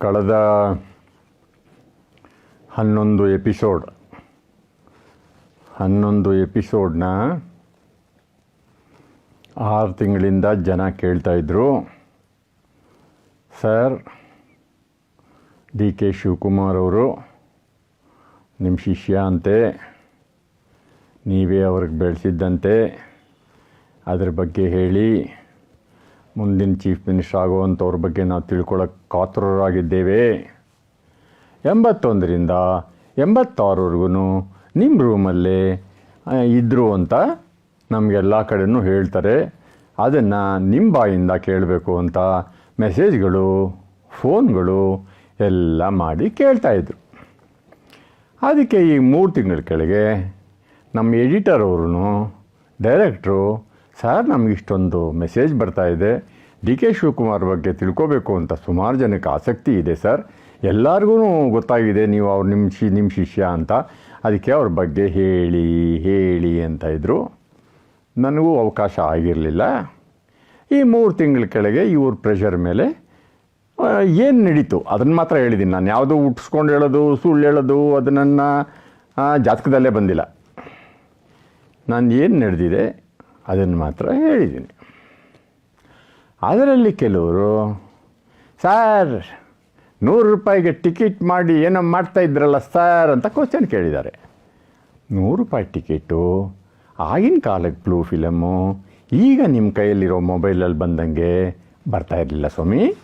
ಕಳೆದ ಹನ್ನೊಂದು ಎಪಿಸೋಡ್, ಹನ್ನೊಂದು ಎಪಿಸೋಡ್ನ ಆರು ತಿಂಗಳಿಂದ ಜನ ಕೇಳ್ತಾಯಿದ್ರು ಸರ್, ಡಿ ಕೆ ಶಿವಕುಮಾರ್ ಅವರು ನಿಮ್ಮ ಶಿಷ್ಯ ಅಂತೆ, ನೀವೇ ಅವ್ರಿಗೆ ಬೆಳೆಸಿದ್ದಂತೆ, ಅದ್ರ ಬಗ್ಗೆ ಹೇಳಿ. ಮುಂದಿನ ಚೀಫ್ ಮಿನಿಸ್ಟರ್ ಆಗುವಂಥವ್ರ ಬಗ್ಗೆ ನಾವು ತಿಳ್ಕೊಳ್ಳೋಕೆ ಕಾತುರರಾಗಿದ್ದೇವೆ. ಎಂಬತ್ತೊಂದರಿಂದ ಎಂಬತ್ತಾರವರೆಗೂ ನಿಮ್ಮ ರೂಮಲ್ಲೇ ಇದ್ದರು ಅಂತ ನಮಗೆಲ್ಲ ಕಡೆಯೂ ಹೇಳ್ತಾರೆ. ಅದನ್ನು ನಿಮ್ಮ ಬಾಯಿಂದ ಕೇಳಬೇಕು ಅಂತ ಮೆಸೇಜ್ಗಳು ಫೋನ್ಗಳು ಎಲ್ಲ ಮಾಡಿ ಕೇಳ್ತಾಯಿದ್ರು ಅದಕ್ಕೆ ಈ ಮೂರು ತಿಂಗಳ ಕೆಳಗೆ ನಮ್ಮ ಎಡಿಟರ್ ಅವರು ಡೈರೆಕ್ಟ್ರು ಸರ್, ನಮಗೆ ಇಷ್ಟೊಂದು ಮೆಸೇಜ್ ಬರ್ತಾ ಇದೆ. ಡಿ ಕೆ ಶಿವಕುಮಾರ್ ಬಗ್ಗೆ ತಿಳ್ಕೋಬೇಕು ಅಂತ ಸುಮಾರು ಜನಕ್ಕೆ ಆಸಕ್ತಿ ಇದೆ ಸರ್. ಎಲ್ಲರಿಗೂ ಗೊತ್ತಾಗಿದೆ ನೀವು ಅವ್ರು ನಿಮ್ಮ ಶಿ ನಿಮ್ಮ ಶಿಷ್ಯ ಅಂತ. ಅದಕ್ಕೆ ಅವ್ರ ಬಗ್ಗೆ ಹೇಳಿ ಹೇಳಿ ಅಂತ ಇದ್ದರು ನನಗೂ ಅವಕಾಶ ಆಗಿರಲಿಲ್ಲ. ಈ ಮೂರು ತಿಂಗಳ ಕೆಳಗೆ ಇವ್ರ ಪ್ರೆಷರ್ ಮೇಲೆ ಏನು ನಡೀತು? ಅದನ್ನು ಮಾತ್ರ ಹೇಳಿದ್ದೀನಿ ನಾನು. ಯಾವುದು ಹುಟ್ಟಿಸ್ಕೊಂಡು ಹೇಳೋದು, ಸುಳ್ಳು ಹೇಳೋದು, ಅದನ್ನು ಜಾತಕದಲ್ಲೇ ಬಂದಿಲ್ಲ. ನಾನು ಏನು ನಡೆದಿದೆ? ಅದನ್ನು ಮಾತ್ರ ಹೇಳಿದ್ದೀನಿ. ಅದರಲ್ಲಿ ಕೆಲವರು, ಸರ್, ನೂರು ರೂಪಾಯಿಗೆ ಟಿಕೆಟ್ ಮಾಡಿ ಏನೋ ಮಾಡ್ತಾ ಇದ್ರಲ್ಲ ಸರ್ ಅಂತ ಕ್ವಶನ್ ಕೇಳಿದ್ದಾರೆ. ನೂರು ರೂಪಾಯಿ ಟಿಕೆಟು, ಆಗಿನ ಕಾಲಕ್ಕೆ ಬ್ಲೂ ಫಿಲಮು, ಈಗ ನಿಮ್ಮ ಕೈಯಲ್ಲಿರೋ ಮೊಬೈಲಲ್ಲಿ ಬಂದಂಗೆ ಬರ್ತಾ ಇರಲಿಲ್ಲ ಸ್ವಾಮಿ.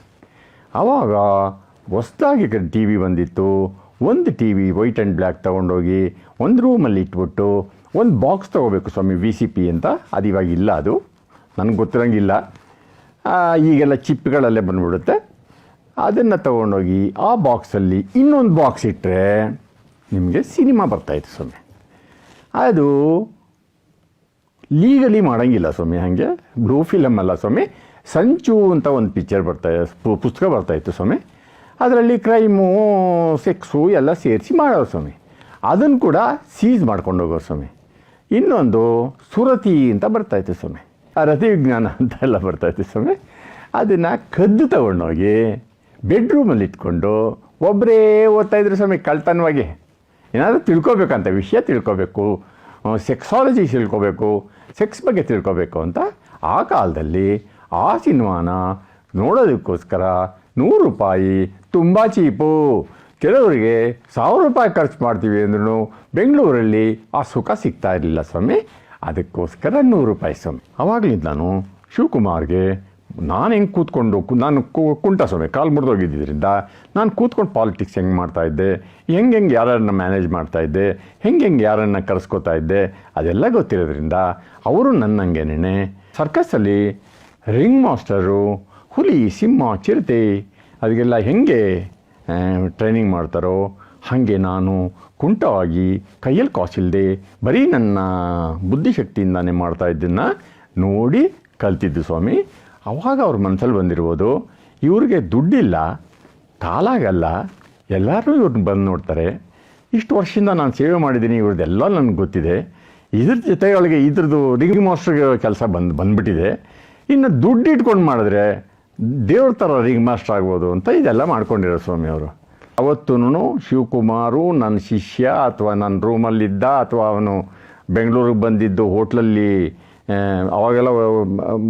ಆವಾಗ ಹೊಸ್ದಾಗಿ ಟಿ, ವಿ ಬಂದಿತ್ತು. ಒಂದು T, V white and black ತೊಗೊಂಡೋಗಿ ಒಂದು ರೂಮಲ್ಲಿ ಇಟ್ಬಿಟ್ಟು ಒಂದು ಬಾಕ್ಸ್ ತೊಗೋಬೇಕು ಸ್ವಾಮಿ ವಿ ಸಿ ಪಿ ಅಂತ. ಅದು ಇವಾಗ ಇಲ್ಲ ಅದು. ನನಗೆ ಗೊತ್ತಿರೋಂಗಿಲ್ಲ. ಈಗೆಲ್ಲ ಚಿಪ್ಗಳಲ್ಲೇ ಬಂದ್ಬಿಡುತ್ತೆ. ಅದನ್ನು ತೊಗೊಂಡೋಗಿ ಆ ಬಾಕ್ಸಲ್ಲಿ ಇನ್ನೊಂದು ಬಾಕ್ಸ್ ಇಟ್ಟರೆ ನಿಮಗೆ ಸಿನಿಮಾ ಬರ್ತಾಯಿತ್ತು ಸ್ವಾಮಿ. ಅದು ಲೀಗಲಿ ಮಾಡೋಂಗಿಲ್ಲ ಸ್ವಾಮಿ ಹಾಗೆ. ಬ್ಲೂ ಫಿಲಮ್ ಅಲ್ಲ ಸ್ವಾಮಿ. ಸಂಚು ಅಂತ ಒಂದು ಪಿಕ್ಚರ್ ಬರ್ತಾ ಪುಸ್ತಕ ಬರ್ತಾಯಿತ್ತು ಸ್ವಾಮಿ. ಅದರಲ್ಲಿ ಕ್ರೈಮು ಸೆಕ್ಸು ಎಲ್ಲ ಸೇರಿಸಿ ಮಾಡೋರು ಸ್ವಾಮಿ. ಅದನ್ನು ಕೂಡ ಸೀಸ್ ಮಾಡ್ಕೊಂಡು ಹೋಗೋರು ಸ್ವಾಮಿ. ಇನ್ನೊಂದು ಸುರತಿ ಅಂತ ಬರ್ತಾಯಿತ್ತು ಸ್ವಾಮಿ. ಆ ರತಿ ವಿಜ್ಞಾನ ಅಂತ ಎಲ್ಲ ಬರ್ತಾಯಿತ್ತು ಸ್ವಾಮಿ. ಅದನ್ನು ಕದ್ದು ತಗೊಂಡೋಗಿ ಬೆಡ್ರೂಮಲ್ಲಿ ಇಟ್ಕೊಂಡು ಒಬ್ಬರೇ ಓದ್ತಾಯಿದ್ರು ಸ್ವಾಮಿ ಕಳ್ತನವಾಗಿ. ಏನಾದರೂ ತಿಳ್ಕೊಬೇಕಂತ ವಿಷಯ ತಿಳ್ಕೊಬೇಕು ಸೆಕ್ಸಾಲಜಿ ತಿಳ್ಕೊಬೇಕು ಸೆಕ್ಸ್ ಬಗ್ಗೆ ತಿಳ್ಕೊಬೇಕು ಅಂತ ಆ ಕಾಲದಲ್ಲಿ ಆ ಸಿನಿಮಾನ ನೋಡೋದಕ್ಕೋಸ್ಕರ ನೂರು ರೂಪಾಯಿ ತುಂಬ ಚೀಪು ಕೆಲವರಿಗೆ ಸಾವಿರ ರೂಪಾಯಿ ಖರ್ಚು ಮಾಡ್ತೀವಿ ಅಂದ್ರೂ ಬೆಂಗಳೂರಲ್ಲಿ ಆ ಸುಖ ಸಿಗ್ತಾ ಇರಲಿಲ್ಲ ಸ್ವಾಮಿ. ಅದಕ್ಕೋಸ್ಕರ ನೂರು ರೂಪಾಯಿ ಸ್ವಾಮಿ. ಅವಾಗಲಿಂದ ನಾನು ಶಿವಕುಮಾರ್ಗೆ ನಾನು ಹೆಂಗೆ ಕೂತ್ಕೊಂಡು ನಾನು ಕುಂಟ ಸ್ವಾಮಿ, ಕಾಲು ಮುರಿದೋಗಿದ್ದರಿಂದ ನಾನು ಕೂತ್ಕೊಂಡು ಪಾಲಿಟಿಕ್ಸ್ ಹೆಂಗೆ ಮಾಡ್ತಾ ಇದ್ದೆ, ಹೆಂಗೆ ಹೆಂಗೆ ಯಾರನ್ನ ಮ್ಯಾನೇಜ್ ಮಾಡ್ತಾ ಇದ್ದೆ, ಹೆಂಗೆ ಹೆಂಗೆ ಯಾರನ್ನ ಕರೆಸ್ಕೋತಾ ಇದ್ದೆ, ಅದೆಲ್ಲ ಗೊತ್ತಿರೋದ್ರಿಂದ ಅವರು ನನ್ನಂಗೆನೇ ಸರ್ಕಸ್ಸಲ್ಲಿ ರಿಂಗ್ ಮಾಸ್ಟರು, ಹುಲಿ, ಸಿಂಹ, ಚಿರತೆ ಅದಕ್ಕೆಲ್ಲ ಹೆಂಗೆ ಟ್ರೈನಿಂಗ್ ಮಾಡ್ತಾರೋ, ಹಾಗೆ ನಾನು ಕುಂಟವಾಗಿ ಕೈಯಲ್ಲಿ ಕಾಸಿಲ್ಲದೆ ಬರೀ ನನ್ನ ಬುದ್ಧಿಶಕ್ತಿಯಿಂದಾನೇ ಮಾಡ್ತಾ ಇದ್ದನ್ನು ನೋಡಿ ಕಲ್ತಿದ್ದು ಸ್ವಾಮಿ. ಅವಾಗ ಅವ್ರ ಮನಸ್ಸಲ್ಲಿ ಬಂದಿರ್ಬೋದು, ಇವ್ರಿಗೆ ದುಡ್ಡಿಲ್ಲ ಕಾಲಾಗಲ್ಲ ಎಲ್ಲರೂ ಇವ್ರನ್ನ ಬಂದು ನೋಡ್ತಾರೆ. ಇಷ್ಟು ವರ್ಷದಿಂದ ನಾನು ಸೇವೆ ಮಾಡಿದ್ದೀನಿ, ಇವ್ರದ್ದೆಲ್ಲ ನನಗೆ ಗೊತ್ತಿದೆ. ಇದ್ರ ಜೊತೆಯೊಳಗೆ ಇದ್ರದ್ದು ರಿಂಗ್ ಮಾಸ್ಟರ್ಗೆ ಕೆಲಸ ಬಂದು, ಬಂದ್ಬಿಟ್ಟಿದೆ. ಇನ್ನು ದುಡ್ಡು ಇಟ್ಕೊಂಡು ಮಾಡಿದ್ರೆ ದೇವ್ರ ಥರ ರಿಂಗ್ ಮಾಸ್ಟರ್ ಆಗ್ಬೋದು ಅಂತ ಇದೆಲ್ಲ ಮಾಡ್ಕೊಂಡಿರೋ ಸ್ವಾಮಿ ಅವರು. ಅವತ್ತೂ ಶಿವಕುಮಾರು ನನ್ನ ಶಿಷ್ಯ ಅಥವಾ ನನ್ನ ರೂಮಲ್ಲಿದ್ದ ಅಥವಾ ಅವನು ಬೆಂಗಳೂರಿಗೆ ಬಂದಿದ್ದು ಹೋಟ್ಲಲ್ಲಿ ಅವಾಗೆಲ್ಲ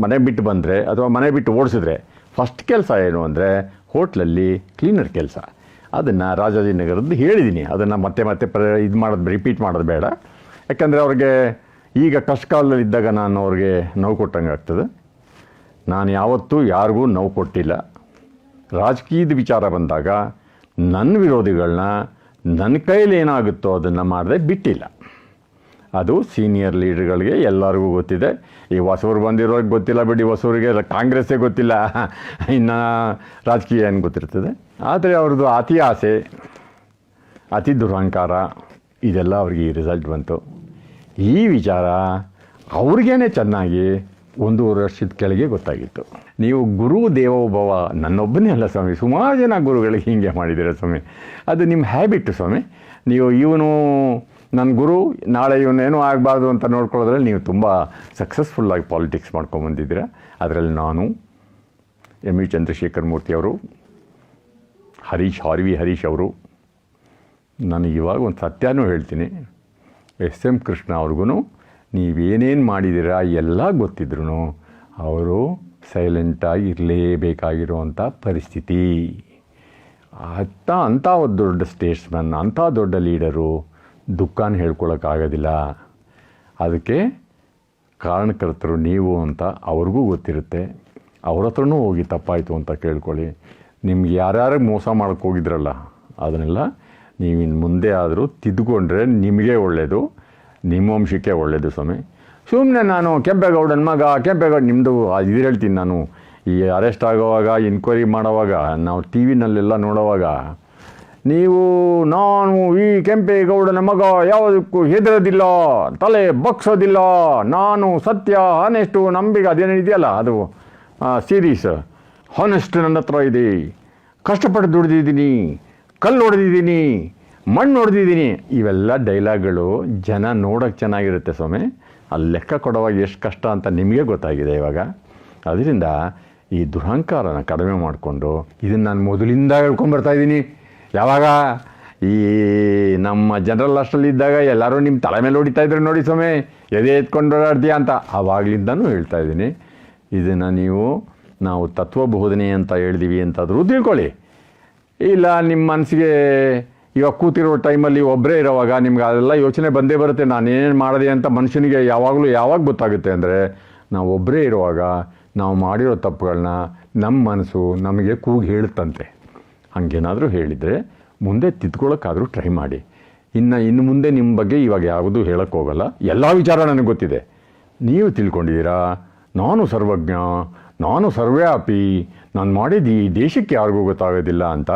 ಮನೆ ಬಿಟ್ಟು ಬಂದರೆ ಅಥವಾ ಮನೆ ಬಿಟ್ಟು ಓಡಿಸಿದ್ರೆ ಫಸ್ಟ್ ಕೆಲಸ ಏನು ಅಂದರೆ ಹೋಟ್ಲಲ್ಲಿ ಕ್ಲೀನರ್ ಕೆಲಸ. ಅದನ್ನು ರಾಜಾಜಿನಗರದ್ದು ಹೇಳಿದ್ದೀನಿ ಅದನ್ನು ಮತ್ತೆ ಮತ್ತೆ ಪ್ರ, ಇದು ಮಾಡೋದು ರಿಪೀಟ್ ಮಾಡೋದು ಬೇಡ. ಯಾಕಂದರೆ ಅವ್ರಿಗೆ ಈಗ ಕಷ್ಟ ಕಾಲದಲ್ಲಿದ್ದಾಗ ನಾನು ಅವ್ರಿಗೆ ನೋವು ಕೊಟ್ಟಂಗೆ ಆಗ್ತದೆ. ನಾನು ಯಾವತ್ತೂ ಯಾರಿಗೂ ನೋವು ಕೊಟ್ಟಿಲ್ಲ. ರಾಜಕೀಯದ ವಿಚಾರ ಬಂದಾಗ ನನ್ನ ವಿರೋಧಿಗಳನ್ನ ನನ್ನ ಕೈಯಲ್ಲಿ ಏನಾಗುತ್ತೋ ಅದನ್ನು ಮಾಡದೆ ಬಿಟ್ಟಿಲ್ಲ. ಅದು ಸೀನಿಯರ್ ಲೀಡರ್ಗಳಿಗೆ ಎಲ್ಲರಿಗೂ ಗೊತ್ತಿದೆ. ಈ ಹೊಸವ್ರು ಬಂದಿರೋರಿಗೆ ಗೊತ್ತಿಲ್ಲ ಬಿಡಿ ಹೊಸವ್ರಿಗೆ ಕಾಂಗ್ರೆಸ್ಸೇ ಗೊತ್ತಿಲ್ಲ. ಇನ್ನು ರಾಜಕೀಯ ಏನು ಗೊತ್ತಿರ್ತದೆ? ಆದರೆ ಅವ್ರದ್ದು ಅತಿ ಆಸೆ, ಅತಿ ದುರಹಂಕಾರ, ಇದೆಲ್ಲ ಅವ್ರಿಗೆ ಈ ರಿಸಲ್ಟ್ ಬಂತು. ಈ ವಿಚಾರ ಅವ್ರಿಗೇನೆ ಚೆನ್ನಾಗಿ ಒಂದೂವರೆ ವರ್ಷದ ಕೆಳಗೆ ಗೊತ್ತಾಗಿತ್ತು. ನೀವು ಗುರು ದೇವೋಭವ ನನ್ನೊಬ್ಬನೇ ಅಲ್ಲ ಸ್ವಾಮಿ, ಸುಮಾರು ಜನ ಗುರುಗಳಿಗೆ ಹೀಗೆ ಮಾಡಿದ್ದೀರ ಸ್ವಾಮಿ. ಅದು ನಿಮ್ಮ ಹ್ಯಾಬಿಟ್ಟು ಸ್ವಾಮಿ. ನೀವು ಇವನು ನನ್ನ ಗುರು, ನಾಳೆ ಇವನೇನೂ ಆಗಬಾರ್ದು ಅಂತ ನೋಡ್ಕೊಳ್ಳೋದ್ರಲ್ಲಿ ನೀವು ತುಂಬ ಸಕ್ಸಸ್ಫುಲ್ಲಾಗಿ ಪಾಲಿಟಿಕ್ಸ್ ಮಾಡ್ಕೊಂಬಂದಿದ್ದೀರ ಅದರಲ್ಲಿ ನಾನು ಎಂ ವಿ ಚಂದ್ರಶೇಖರ್ ಮೂರ್ತಿಯವರು ಹರೀಶ್, ಆರ್ ವಿ ಹರೀಶ್ ಅವರು ನಾನು ಇವಾಗ ಒಂದು ಸತ್ಯನೂ ಹೇಳ್ತೀನಿ. ಎಸ್ ಎಂ ಕೃಷ್ಣ ಅವ್ರಿಗೂ ನೀವೇನೇನು ಮಾಡಿದ್ದೀರಾ ಎಲ್ಲ ಗೊತ್ತಿದ್ರು ಅವರು ಸೈಲೆಂಟಾಗಿ ಇರಲೇಬೇಕಾಗಿರುವಂಥ ಪರಿಸ್ಥಿತಿ. ಅತ್ತ ಅಂಥ ಒಂದು ದೊಡ್ಡ ಸ್ಟೇಟ್ಸ್ಮನ್ ಅಂಥ ದೊಡ್ಡ ಲೀಡರು ದುಃಖನ ಹೇಳ್ಕೊಳಕ್ಕಾಗೋದಿಲ್ಲ. ಅದಕ್ಕೆ ಕಾರಣಕರ್ತರು ನೀವು ಅಂತ ಅವ್ರಿಗೂ ಗೊತ್ತಿರುತ್ತೆ. ಅವ್ರ ಹತ್ರನೂ ಹೋಗಿ ತಪ್ಪಾಯಿತು ಅಂತ ಕೇಳ್ಕೊಳ್ಳಿ. ನಿಮ್ಗೆ ಯಾರ್ಯಾರಿಗೆ ಮೋಸ ಮಾಡಕ್ಕೆ ಹೋಗಿದ್ರಲ್ಲ, ಅದನ್ನೆಲ್ಲ ನೀವು ಇನ್ನು ಮುಂದೆ ಆದರೂ ತಿದ್ದುಕೊಂಡ್ರೆ ನಿಮಗೆ ಒಳ್ಳೆಯದು ನಿಮ್ಮ ವಂಶಕ್ಕೆ ಒಳ್ಳೆಯದು ಸ್ವಾಮಿ. ಸುಮ್ಮನೆ ನಾನು ಕೆಂಪೇಗೌಡನ ಮಗ, ಕೆಂಪೇಗೌಡ ನಿಮ್ಮದು ಇದು ಹೇಳ್ತೀನಿ ನಾನು. ಈ ಅರೆಸ್ಟ್ ಆಗೋವಾಗ ಎನ್ಕ್ವೈರಿ ಮಾಡೋವಾಗ, ನಾವು ಟಿ ವಿನಲ್ಲೆಲ್ಲ ನೋಡೋವಾಗ, ನೀವು, ನಾನು ಈ ಕೆಂಪೇಗೌಡನ ಮಗ ಯಾವುದಕ್ಕೂ ಹೆದರೋದಿಲ್ಲ, ತಲೆ ಬಗ್ಸೋದಿಲ್ಲ, ನಾನು ಸತ್ಯ ಹಾನೆಸ್ಟು ನಂಬಿಕೆ, ಅದೇನೋ ಇದೆಯಲ್ಲ ಅದು ಸೀರೀಸ್ ಹಾನೆಸ್ಟ್ ನನ್ನ ಹತ್ರ ಇದೆ. ಕಷ್ಟಪಟ್ಟು ದುಡಿದಿದ್ದೀನಿ, ಕಲ್ಲು ಹೊಡೆದಿದ್ದೀನಿ. ಮಣ್ಣು ಹೊಡೆದಿದ್ದೀನಿ ಇವೆಲ್ಲ ಡೈಲಾಗ್ಗಳು ಜನ ನೋಡೋಕ್ಕೆ ಚೆನ್ನಾಗಿರುತ್ತೆ ಸ್ವಾಮಿ. ಅಲ್ಲಿ ಲೆಕ್ಕ ಕೊಡುವಾಗ ಎಷ್ಟು ಕಷ್ಟ ಅಂತ ನಿಮಗೆ ಗೊತ್ತಾಗಿದೆ ಇವಾಗ. ಅದರಿಂದ ಈ ದುರಹಂಕಾರನ ಕಡಿಮೆ ಮಾಡಿಕೊಂಡು ಇದನ್ನು ನಾನು ಮೊದಲಿಂದ ಹೇಳ್ಕೊಂಬರ್ತಾ ಇದ್ದೀನಿ. ಯಾವಾಗ? ಈ ನಮ್ಮ ಜನರಲ್ ಇದ್ದಾಗ ಎಲ್ಲರೂ ನಿಮ್ಮ ತಲೆ ಮೇಲೆ ಹೊಡಿತಾ ಇದ್ರೆ ನೋಡಿ ಸ್ವಾಮಿ. ಎದೆ ಎತ್ಕೊಂಡು ಓಡಾಡ್ತೀಯ ಅಂತ. ಆವಾಗಲಿಂದನೂ ಹೇಳ್ತಾ ಇದ್ದೀನಿ. ಇದನ್ನು ನೀವು, ನಾವು ತತ್ವಬೋಧನೆ ಅಂತ ಹೇಳಿದೀವಿ ಅಂತಾದರೂ ತಿಳ್ಕೊಳ್ಳಿ. ಇಲ್ಲ ನಿಮ್ಮ ಮನಸ್ಸಿಗೆ ಇವಾಗ ಕೂತಿರೋ ಟೈಮಲ್ಲಿ ಒಬ್ಬರೇ ಇರೋವಾಗ ನಿಮ್ಗೆ ಅದೆಲ್ಲ ಯೋಚನೆ ಬಂದೇ ಬರುತ್ತೆ. ನಾನೇನು ಮಾಡಿದೆ ಅಂತ ಮನುಷ್ಯನಿಗೆ ಯಾವಾಗಲೂ ಯಾವಾಗ ಗೊತ್ತಾಗುತ್ತೆ ಅಂದರೆ ನಾವು ಒಬ್ಬರೇ ಇರುವಾಗ ನಾವು ಮಾಡಿರೋ ತಪ್ಪುಗಳನ್ನ ನಮ್ಮ ಮನಸ್ಸು ನಮಗೆ ಕೂಗಿ ಹೇಳುತ್ತಂತೆ. ಹಾಗೇನಾದರೂ ಹೇಳಿದರೆ ಮುಂದೆ ತಿದ್ಕೊಳ್ಳೋಕ್ಕಾದರೂ ಟ್ರೈ ಮಾಡಿ. ಇನ್ನು ಇನ್ನು ಮುಂದೆ ನಿಮ್ಮ ಬಗ್ಗೆ ಇವಾಗ ಯಾವುದೂ ಹೇಳೋಕ್ಕೋಗಲ್ಲ ಎಲ್ಲ ವಿಚಾರ ನನಗೆ ಗೊತ್ತಿದೆ. ನೀವು ತಿಳ್ಕೊಂಡಿದ್ದೀರಾ? ನಾನು ಸರ್ವಜ್ಞ, ನಾನು ಸರ್ವ್ಯಾಪಿ, ನಾನು ಮಾಡಿದ್ದು ಈ ದೇಶಕ್ಕೆ ಯಾರಿಗೂ ಗೊತ್ತಾಗೋದಿಲ್ಲ ಅಂತ.